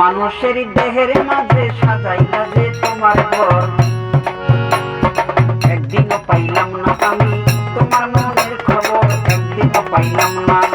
মানুষের দেহের মাঝে সাজাই যে তোমার ঘর। একদিনও পাইলাম না আমি, তোমার মনের খবর একদিনও পাইলাম না।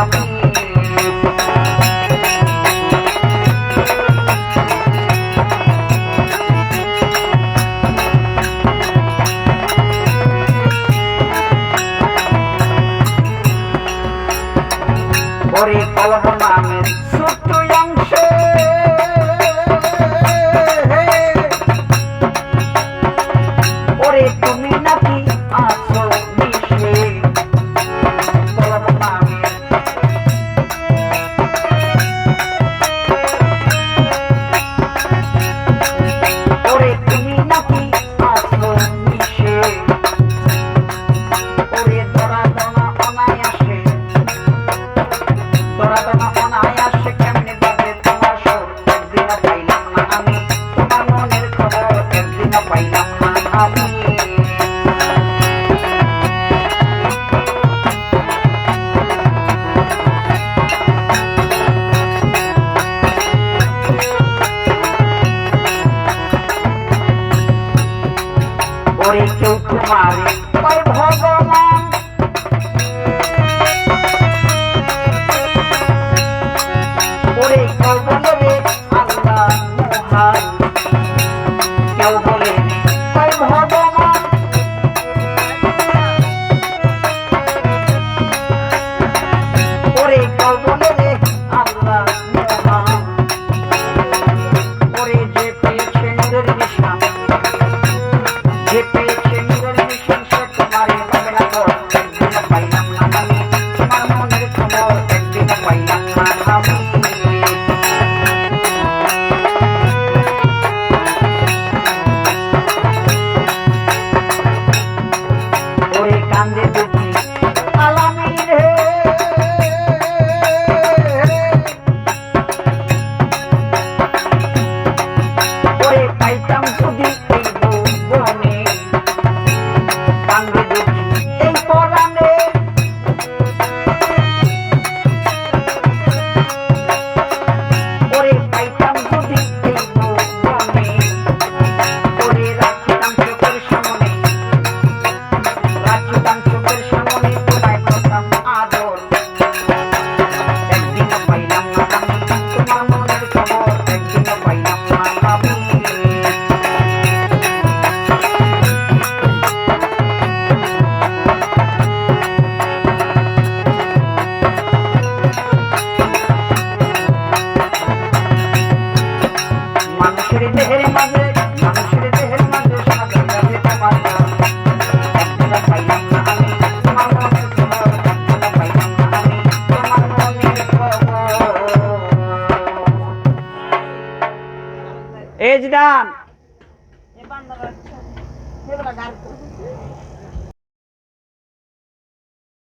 আমি করে কলম নামের ছোট্ট তুমি নাকি করে কেউ তোমারে ভগবান। ওরে ভগবান রে Então, এ জিদান